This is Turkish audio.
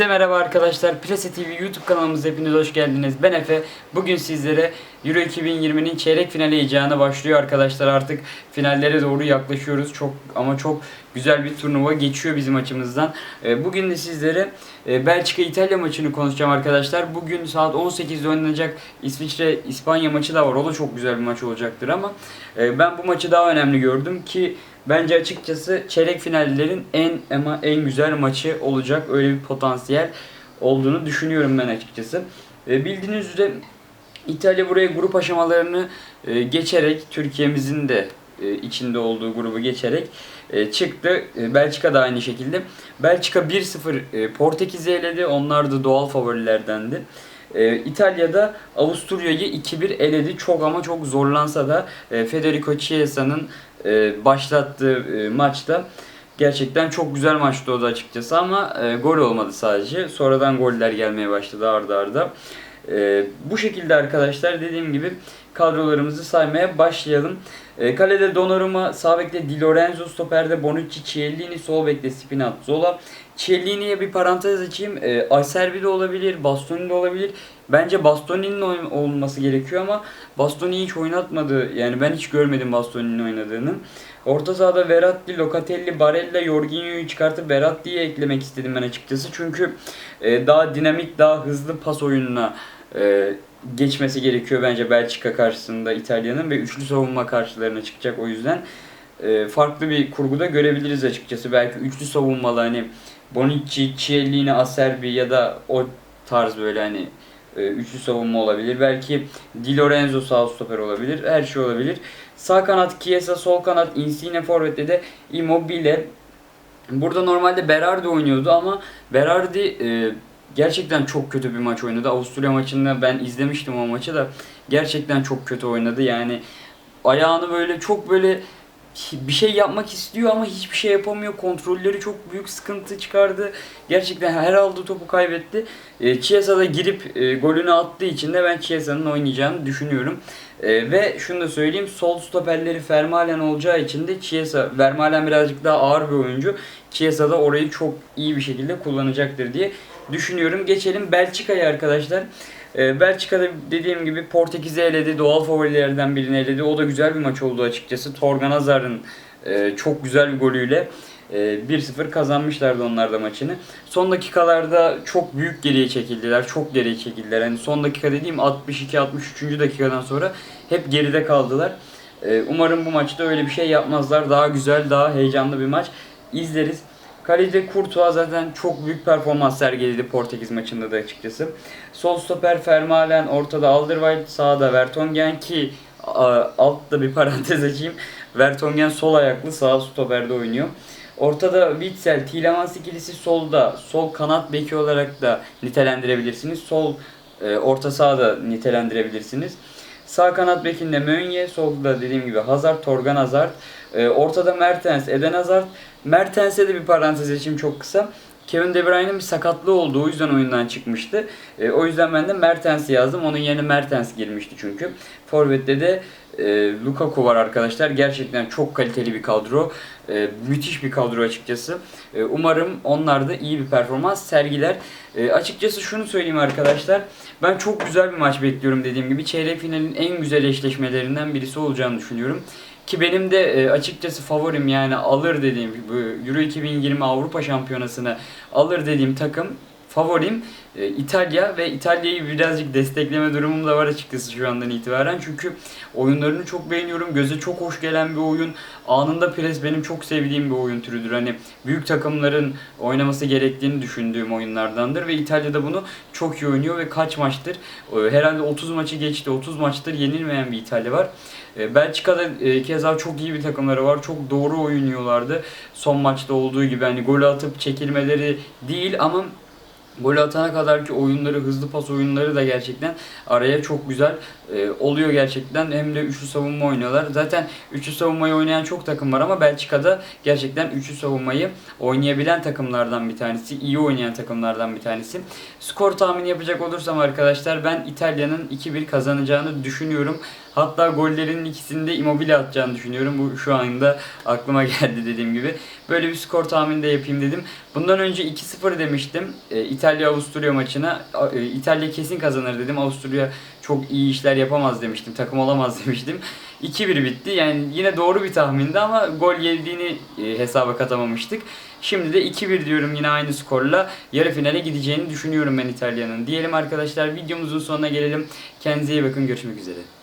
Herkese merhaba arkadaşlar. Plase TV YouTube kanalımıza hepiniz hoş geldiniz. Ben Efe. Bugün sizlere Euro 2020'nin çeyrek finali heyecanı başlıyor arkadaşlar. Artık finallere doğru yaklaşıyoruz. Çok ama çok güzel bir turnuva geçiyor bizim açımızdan. Ee, Bugün de sizlere e, Belçika İtalya maçını konuşacağım arkadaşlar. Bugün saat 18'de oynanacak İsviçre İspanya maçı da var. O da çok güzel bir maç olacaktır ama e, ben bu maçı daha önemli gördüm ki Bence açıkçası çeyrek finallerin en ama en güzel maçı olacak. Öyle bir potansiyel olduğunu düşünüyorum ben açıkçası. E, bildiğiniz üzere İtalya buraya grup aşamalarını e, geçerek Türkiye'mizin de e, içinde olduğu grubu geçerek e, çıktı. E, Belçika da aynı şekilde. Belçika 1-0 e, Portekiz'i eledi. Onlar da doğal favorilerdendi. E, İtalya'da Avusturya'yı 2-1 eledi. Çok ama çok zorlansa da e, Federico Chiesa'nın e, başlattığı e, maçta gerçekten çok güzel maçtı o da açıkçası ama e, gol olmadı sadece. Sonradan goller gelmeye başladı arda arda. E, bu şekilde arkadaşlar dediğim gibi kadrolarımızı saymaya başlayalım. E, kalede Donnarumma, sağ bekte Di Lorenzo, stoperde Bonucci, Chiellini, sol bekte Spinazzola. Chiellini'ye bir parantez açayım. E, Acerbi de olabilir, Bastoni de olabilir. Bence Bastoni'nin olması gerekiyor ama Bastoni hiç oynatmadı. Yani ben hiç görmedim Bastoni'nin oynadığını. Orta sahada Verratti, Locatelli, Barella, Jorginho'yu çıkartıp Verratti'yi eklemek istedim ben açıkçası. Çünkü e, daha dinamik, daha hızlı pas oyununa e, geçmesi gerekiyor bence Belçika karşısında İtalya'nın ve üçlü savunma karşılarına çıkacak o yüzden e, farklı bir kurguda görebiliriz açıkçası. Belki üçlü savunmalı hani Bonucci, Chiellini, Acerbi ya da o tarz böyle hani e, üçlü savunma olabilir. Belki Di Lorenzo sağ stoper olabilir. Her şey olabilir. Sağ kanat Chiesa, sol kanat Insigne forvette de Immobile. Burada normalde Berardi oynuyordu ama Berardi e, gerçekten çok kötü bir maç oynadı. Avusturya maçında ben izlemiştim o maçı da gerçekten çok kötü oynadı. Yani ayağını böyle çok böyle bir şey yapmak istiyor ama hiçbir şey yapamıyor. Kontrolleri çok büyük sıkıntı çıkardı. Gerçekten her aldığı topu kaybetti. E, Chiesa da girip e, golünü attığı için de ben Chiesa'nın oynayacağını düşünüyorum. E, ve şunu da söyleyeyim. Sol stoperleri Vermaelen olacağı için de Chiesa, Vermaelen birazcık daha ağır bir oyuncu. Chiesa da orayı çok iyi bir şekilde kullanacaktır diye düşünüyorum. Geçelim Belçika'ya arkadaşlar. Ee, Belçika'da dediğim gibi Portekiz'i eledi. Doğal favorilerden birini eledi. O da güzel bir maç oldu açıkçası. Torgan Hazar'ın e, çok güzel bir golüyle e, 1-0 kazanmışlardı onlar da maçını. Son dakikalarda çok büyük geriye çekildiler. Çok geriye çekildiler. Yani son dakika dediğim 62-63. dakikadan sonra hep geride kaldılar. E, umarım bu maçta öyle bir şey yapmazlar. Daha güzel, daha heyecanlı bir maç izleriz. Kalede Courtois zaten çok büyük performans sergiledi Portekiz maçında da açıkçası. Sol stoper Vermaelen, ortada Alderweireld, sağda Vertonghen ki altta bir parantez açayım. Vertonghen sol ayaklı sağ stoperde oynuyor. Ortada Witsel, Tielemans ikilisi solda, sol kanat beki olarak da nitelendirebilirsiniz. Sol e, orta sahada nitelendirebilirsiniz. Sağ kanat bekinde Mönye, solda dediğim gibi Hazard, Torgan Hazard. E, ortada Mertens, Eden Hazard. Mertens'e de bir parantez açayım çok kısa. Kevin De Bruyne'in bir sakatlığı oldu. O yüzden oyundan çıkmıştı. E, o yüzden ben de Mertens'i yazdım. Onun yerine Mertens girmişti çünkü. Forvet'te de e, Lukaku var arkadaşlar. Gerçekten çok kaliteli bir kadro. E, müthiş bir kadro açıkçası. E, umarım onlar da iyi bir performans sergiler. E, açıkçası şunu söyleyeyim arkadaşlar. Ben çok güzel bir maç bekliyorum dediğim gibi. Çeyrek finalin en güzel eşleşmelerinden birisi olacağını düşünüyorum. Ki benim de e, açıkçası favorim yani alır dediğim bu Euro 2020 Avrupa Şampiyonası'nı alır dediğim takım favorim e, İtalya ve İtalya'yı birazcık destekleme durumum da var açıkçası şu andan itibaren. Çünkü oyunlarını çok beğeniyorum. Göze çok hoş gelen bir oyun. Anında pres benim çok sevdiğim bir oyun türüdür. Hani büyük takımların oynaması gerektiğini düşündüğüm oyunlardandır ve İtalya da bunu çok iyi oynuyor ve kaç maçtır? E, Herhalde 30 maçı geçti. 30 maçtır yenilmeyen bir İtalya var. E, Belçika'da e, keza çok iyi bir takımları var. Çok doğru oynuyorlardı. Son maçta olduğu gibi hani gol atıp çekilmeleri değil ama Gol atana kadar ki oyunları, hızlı pas oyunları da gerçekten araya çok güzel e, oluyor gerçekten. Hem de üçlü savunma oynuyorlar. Zaten üçlü savunmayı oynayan çok takım var ama Belçika'da gerçekten üçlü savunmayı oynayabilen takımlardan bir tanesi. iyi oynayan takımlardan bir tanesi. Skor tahmini yapacak olursam arkadaşlar ben İtalya'nın 2-1 kazanacağını düşünüyorum. Hatta gollerin ikisini de Immobile atacağını düşünüyorum. Bu şu anda aklıma geldi dediğim gibi. böyle bir skor tahmini de yapayım dedim. Bundan önce 2-0 demiştim e, İtalya-Avusturya maçına. E, İtalya kesin kazanır dedim. Avusturya çok iyi işler yapamaz demiştim. Takım olamaz demiştim. 2-1 bitti. Yani yine doğru bir tahmindi ama gol yediğini e, hesaba katamamıştık. Şimdi de 2-1 diyorum yine aynı skorla yarı finale gideceğini düşünüyorum ben İtalya'nın. Diyelim arkadaşlar videomuzun sonuna gelelim. Kendinize iyi bakın. Görüşmek üzere.